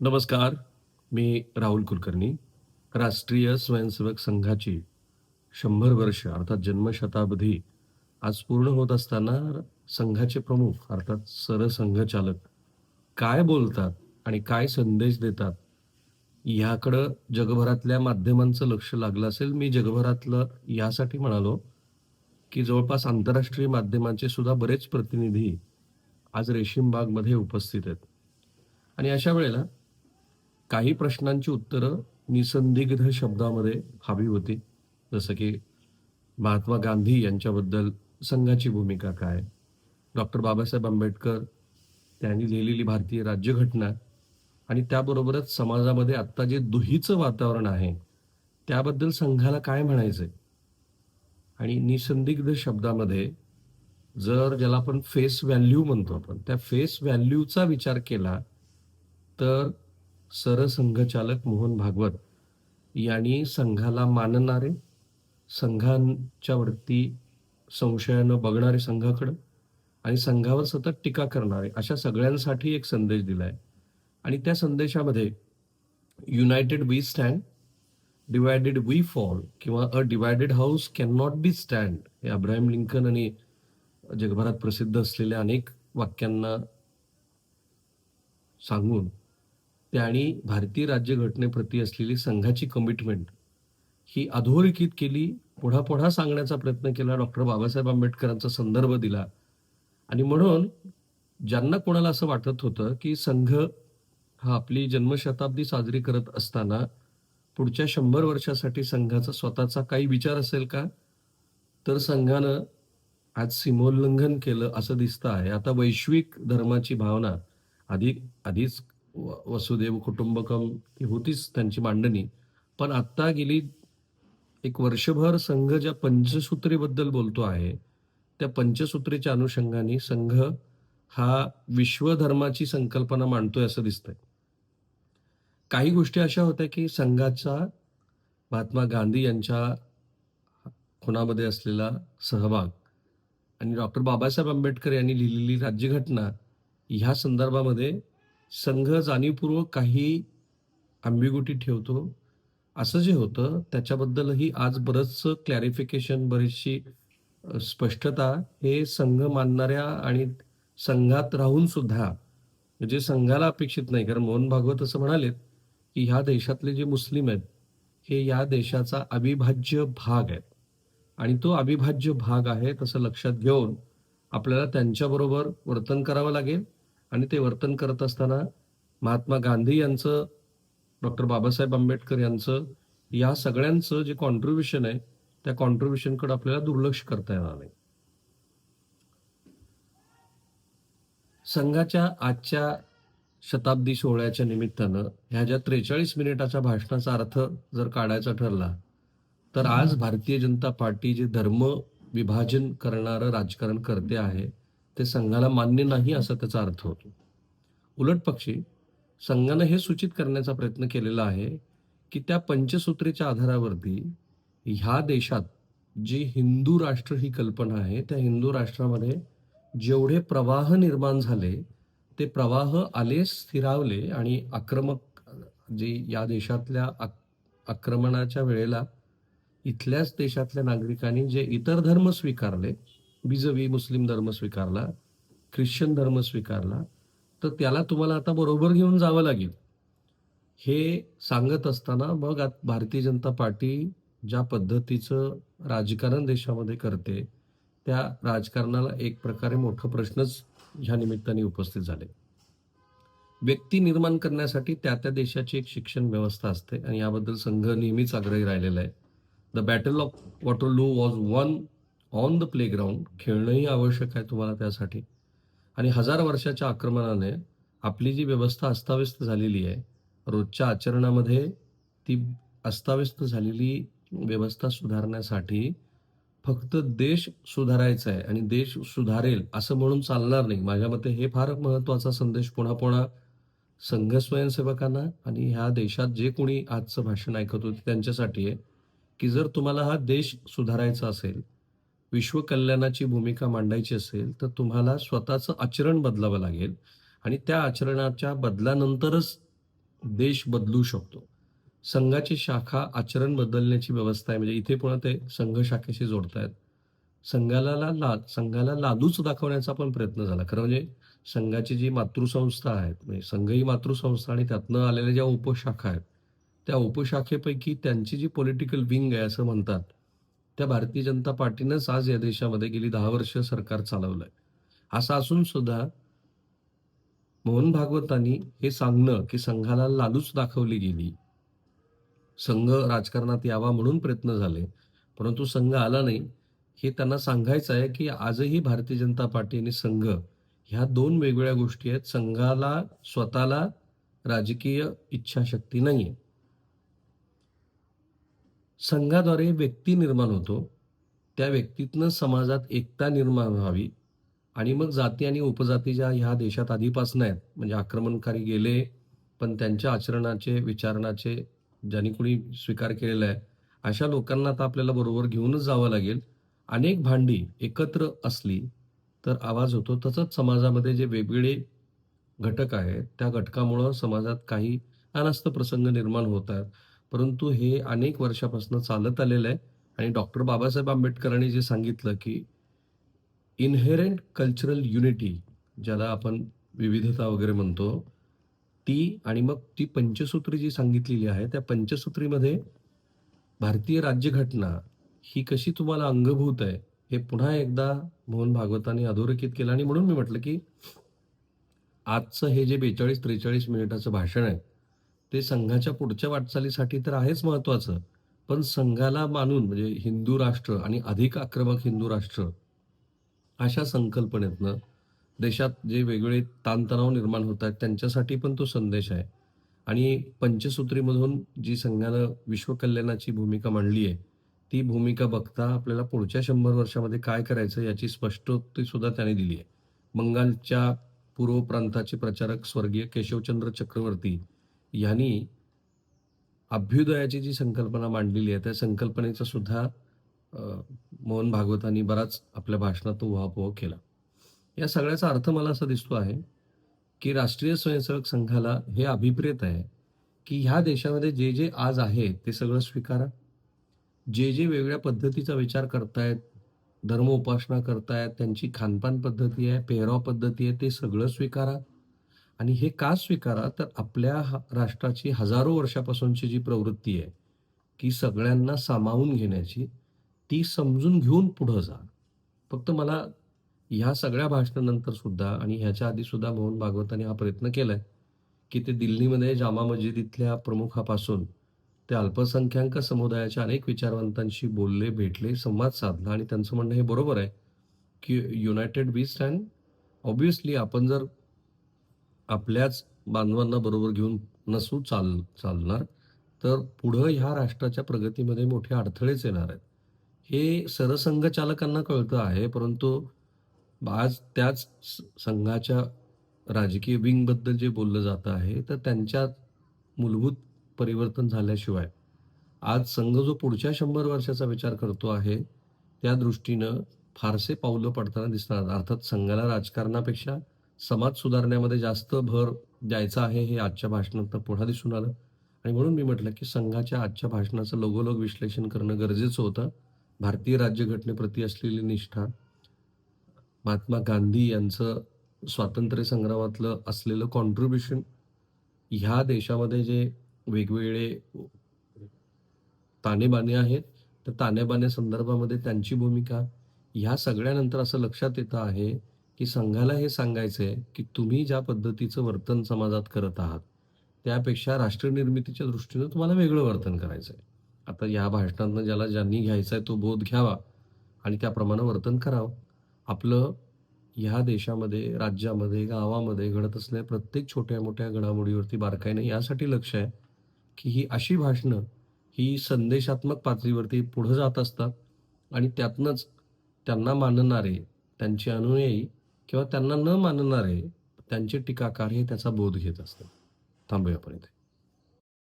नमस्कार मी राहुल कुलकर्णी राष्ट्रीय स्वयंसेवक संघाची शंभर वर्ष अर्थात जन्मशताब्दी आज पूर्ण होत असताना संघाचे प्रमुख अर्थात सरसंघचालक काय बोलतात आणि काय संदेश देतात ह्याकडं जगभरातल्या माध्यमांचं लक्ष लागलं असेल. मी जगभरातलं यासाठी म्हणालो की जवळपास आंतरराष्ट्रीय माध्यमांचे सुद्धा बरेच प्रतिनिधी आज रेशीमबागमध्ये उपस्थित आहेत. आणि अशा वेळेला काही प्रश्नांची उत्तरं निसंदिग्ध शब्दामध्ये हवी होती. जसं की महात्मा गांधी यांच्याबद्दल संघाची भूमिका काय? डॉक्टर बाबासाहेब आंबेडकर त्यांनी लिहिलेली भारतीय राज्यघटना आणि त्याबरोबरच समाजामध्ये आत्ता जे दुहीचं वातावरण आहे त्याबद्दल संघाला काय म्हणायचंय आणि निसंदिग्ध शब्दामध्ये जर ज्याला आपण फेस व्हॅल्यू म्हणतो आपण त्या फेस व्हॅल्यूचा विचार केला तर सरसंघचालक मोहन भागवत यांनी संघाला मानणारे संघांच्या वरती संशयानं बघणारे संघाकडं आणि संघावर सतत टीका करणारे अशा सगळ्यांसाठी एक संदेश दिलाय. आणि त्या संदेशामध्ये united we stand divided we fall किंवा a divided house can not be stand हे अब्राहिम लिंकन आणि जगभरात प्रसिद्ध असलेल्या अनेक वाक्यांना सांगून त्यांनी भारतीय राज्यघटनेप्रती असलेली संघाची कमिटमेंट ही अधोरेखित केली पुढा पुढा सांगण्याचा प्रयत्न केला डॉक्टर बाबासाहेब आंबेडकरांचा संदर्भ दिला. आणि म्हणून ज्यांना कोणाला असं वाटत होतं की संघ हा आपली जन्मशताब्दी साजरी करत असताना पुढच्या शंभर वर्षासाठी संघाचा स्वतःचा काही विचार असेल का? तर संघानं आज सीमोल्लंघन केलं असं दिसतं आहे. आता वैश्विक धर्माची भावना आधी आधीच वसुदेव कुटुंबकम ही होतीच त्यांची मांडणी. पण आत्ता गेली एक वर्षभर संघ ज्या पंचसूत्रीबद्दल बोलतो आहे त्या पंचसूत्रीच्या अनुषंगाने संघ हा विश्वधर्माची संकल्पना मांडतोय असं दिसतंय. काही गोष्टी अशा होत्या की संघाचा महात्मा गांधी यांच्या खुनामध्ये असलेला सहभाग आणि डॉक्टर बाबासाहेब आंबेडकर यांनी लिहिलेली राज्यघटना ह्या संदर्भामध्ये संघ जाणीवपूर्वक काही आंबिगुटी ठेवतो. असं जे होतं त्याच्याबद्दलही आज बरंचसं क्लॅरिफिकेशन बरीचशी स्पष्टता हे संघ मानणाऱ्या आणि संघात राहून सुद्धा म्हणजे संघाला अपेक्षित नाही. कारण मोहन भागवत असं म्हणालेत की ह्या देशातले जे मुस्लिम आहेत हे या देशाचा अविभाज्य भाग आहेत. आणि तो अविभाज्य भाग आहे तसं लक्षात घेऊन आपल्याला त्यांच्याबरोबर वर्तन करावं लागेल. आणि ते वर्तन करत असताना महात्मा गांधी यांचं डॉक्टर बाबासाहेब आंबेडकर यांचं या सगळ्यांचं जे कॉन्ट्रीब्युशन आहे त्या कॉन्ट्रीब्युशनकडे आपल्याला दुर्लक्ष करता येणार नाही. संघाच्या आजच्या शताब्दी सोहळ्याच्या निमित्तानं ह्या ज्या त्रेचाळीस मिनिटाच्या भाषणाचा अर्थ जर काढायचा ठरला तर आज भारतीय जनता पार्टी जे धर्म विभाजन करणारं राजकारण करते आहे ते संघाला मान्य नाही असा त्याचा अर्थ होतो. उलट पक्षी संघानं हे सूचित करण्याचा प्रयत्न केलेला आहे की त्या पंचसूत्रीच्या आधारावरती ह्या देशात जी हिंदू राष्ट्र ही कल्पना आहे त्या हिंदू राष्ट्रामध्ये जेवढे प्रवाह निर्माण झाले ते प्रवाह आले स्थिरावले आणि आक्रमक जे या देशातल्या आक- आक्रमणाच्या वेळेला इथल्याच देशातल्या नागरिकांनी जे इतर धर्म स्वीकारले बिजवी मुस्लिम धर्म स्वीकारला ख्रिश्चन धर्म स्वीकारला तर त्याला तुम्हाला आता बरोबर घेऊन जावं लागेल. हे सांगत असताना मग आता भारतीय जनता पार्टी ज्या पद्धतीचं राजकारण देशामध्ये करते त्या राजकारणाला एक प्रकारे मोठं प्रश्नच ह्या निमित्ताने उपस्थित झाले. व्यक्ती निर्माण करण्यासाठी त्या त्या देशाची एक शिक्षण व्यवस्था असते आणि याबद्दल संघ नेहमीच आग्रही राहिलेला आहे. The battle of Waterloo was won on the playground खेळणंही आवश्यक आहे तुम्हाला त्यासाठी. आणि हजार वर्षाच्या आक्रमणाने आपली जी व्यवस्था अस्ताव्यस्त झालेली आहे रोजच्या आचरणामध्ये ती अस्ताव्यस्त झालेली व्यवस्था सुधारण्यासाठी फक्त देश सुधारायचा आहे आणि देश सुधारेल असं म्हणून चालणार नाही. माझ्या मते हे फार महत्त्वाचा संदेश पुन्हा पुन्हा संघ स्वयंसेवकांना आणि ह्या देशात जे कोणी आजचं भाषण ऐकत होते त्यांच्यासाठी आहे की जर तुम्हाला हा देश सुधारायचा असेल विश्वकल्याणाची भूमिका मांडायची असेल तर तुम्हाला स्वतःचं आचरण बदलावं लागेल आणि त्या आचरणाच्या बदलानंतरच देश बदलू शकतो. संघाची शाखा आचरण बदलण्याची व्यवस्था आहे. म्हणजे इथे पुन्हा ते संघ शाखेशी जोडतायत. संघाला ला- संघाला लादूच दाखवण्याचा पण प्रयत्न झाला. खरं म्हणजे संघाची जी मातृसंस्था आहेत म्हणजे संघ ही मातृसंस्था आणि त्यातनं आलेल्या ज्या उपशाखा आहेत त्या उपशाखेपैकी त्यांची जी पॉलिटिकल विंग आहे असं म्हणतात त्या भारतीय जनता पार्टीनंच आज या देशामध्ये गेली दहा वर्ष सरकार चालवलंय. असं असून सुद्धा मोहन भागवतांनी हे सांगणं की संघाला लालूच दाखवली गेली. संघ राजकारणात यावा म्हणून प्रयत्न झाले परंतु संघ आला नाही. हे त्यांना सांगायचं आहे की आजही भारतीय जनता पार्टी आणि संघ ह्या दोन वेगवेगळ्या गोष्टी आहेत. संघाला स्वतःला राजकीय इच्छाशक्ती नाहीये. संघाद्वारे व्यक्ती निर्माण होतो त्या व्यक्तीतनं समाजात एकता निर्माण व्हावी आणि मग जाती आणि उपजातीच्या ह्या देशात आधीपासून आहेत. म्हणजे आक्रमणकारी गेले पण त्यांच्या आचरणाचे विचारणाचे ज्यांनी कोणी स्वीकार केलेला आहे अशा लोकांना आता आपल्याला बरोबर घेऊनच जावं लागेल. अनेक भांडी एकत्र असली तर आवाज होतो. तसंच समाजामध्ये जे वेगवेगळे घटक आहेत त्या घटकामुळं समाजात काही अनास्त प्रसंग निर्माण होत आहेत परंतु हे अनेक वर्षापासून चालत आलेलं आहे. आणि डॉक्टर बाबासाहेब आंबेडकरांनी जे सांगितलं की इनहेरंट कल्चरल युनिटी ज्याला आपण विविधता वगैरे म्हणतो ती आणि मग ती पंचसूत्री जी सांगितलेली आहे त्या पंचसूत्रीमध्ये भारतीय राज्यघटना ही कशी तुम्हाला अंगभूत आहे हे पुन्हा एकदा मोहन भागवतांनी अधोरेखित केलं. आणि म्हणून मी म्हटलं की आजचं हे जे बेचाळीस त्रेचाळीस मिनिटाचं भाषण आहे ते संघाच्या पुढच्या वाटचालीसाठी तर आहेच महत्वाचं. पण संघाला मानून म्हणजे हिंदू राष्ट्र आणि अधिक आक्रमक हिंदू राष्ट्र अशा संकल्पनेतनं देशात जे वेगवेगळे ताणतणाव निर्माण होत आहेत त्यांच्यासाठी पण तो संदेश आहे. आणि पंचसूत्रीमधून जी संघानं विश्वकल्याणाची भूमिका मांडली आहे ती भूमिका बघता आपल्याला पुढच्या शंभर वर्षामध्ये काय करायचं याची स्पष्टोक्ती सुद्धा त्याने दिली आहे. बंगालच्या पूर्व प्रांताचे प्रचारक स्वर्गीय केशवचंद्र चक्रवर्ती यांनी अभ्युदयाची जी संकल्पना मांडलेली आहे त्या संकल्पनेचा सुद्धा मोहन भागवतांनी बराच आपल्या भाषणात उहापोह केला. या सगळ्याचा अर्थ मला असा दिसतो आहे की राष्ट्रीय स्वयंसेवक संघाला हे अभिप्रेत आहे की ह्या देशामध्ये जे जे आज आहे ते सगळं स्वीकारा. जे जे वेगळ्या पद्धतीचा विचार करतायत धर्म उपासना करतायत त्यांची खानपान पद्धती आहे पेहराव पद्धती आहे ते सगळं स्वीकारा. आणि हे का स्वीकारा? तर आपल्या हा- राष्ट्राची हजारो वर्षापासूनची जी प्रवृत्ती आहे की सगळ्यांना सामावून घेण्याची ती समजून घेऊन पुढं जा. फक्त मला ह्या सगळ्या भाषणानंतर सुद्धा आणि ह्याच्या आधी सुद्धा मोहन भागवतांनी हा प्रयत्न केलाय की ते दिल्लीमध्ये जामा मस्जिदीतल्या प्रमुखापासून ते अल्पसंख्याक समुदायाच्या अनेक विचारवंतांशी बोलले भेटले संवाद साधला. आणि त्यांचं म्हणणं हे बरोबर आहे की युनायटेड वी स्टँड ऑब्विसली आपण जर आपल्याच बांधवांना बरोबर घेऊन नसू चाल चालणार तर पुढं ह्या राष्ट्राच्या प्रगतीमध्ये मोठे अडथळेच येणार आहेत. हे सरसंघचालकांना कळतं आहे परंतु आज त्याच स- संघाच्या राजकीय विंगबद्दल जे बोललं जातं आहे तर त्यांच्यात मूलभूत परिवर्तन झाल्याशिवाय. आज संघ जो पुढच्या शंभर वर्षाचा विचार करतो आहे त्या दृष्टीनं फारसे पावलं पडताना दिसणार अर्थात संघाला राजकारणापेक्षा समाज सुधारण्यामध्ये जास्त भर द्यायचा आहे हे आजच्या भाषणात पुन्हा दिसून आलं. आणि म्हणून मी म्हटलं की संघाच्या आजच्या भाषणाचं लोगोलोग विश्लेषण करणं गरजेचं होतं. भारतीय राज्यघटनेप्रती असलेली निष्ठा महात्मा गांधी यांचं स्वातंत्र्य संग्रामातलं असलेलं कॉन्ट्रीब्युशन ह्या देशामध्ये जे वेगवेगळे तानेबाने आहेत तर तानेबाने संदर्भामध्ये त्यांची भूमिका ह्या सगळ्यानंतर असं लक्षात येतं आहे की संघाला हे सांगायचं आहे की तुम्ही ज्या पद्धतीचं वर्तन समाजात करत आहात त्यापेक्षा राष्ट्रनिर्मितीच्या दृष्टीनं तुम्हाला वेगळं वर्तन करायचं आहे आता या भाषणातनं ज्याला ज्यांनी घ्यायचा आहे तो बोध घ्यावा आणि त्याप्रमाणे वर्तन करावं. आपलं ह्या देशामध्ये राज्यामध्ये गावामध्ये घडत असलेल्या प्रत्येक छोट्या मोठ्या घडामोडीवरती बारकाईनं यासाठी लक्ष आहे की ही अशी भाषणं ही संदेशात्मक पातळीवरती पुढं जात असतात आणि त्यातनंच त्यांना मानणारे त्यांचे अनुयायी किंवा त्यांना न मानणारे त्यांचे टीकाकार हे त्याचा बोध घेत असतात. थांबूया आपण इथे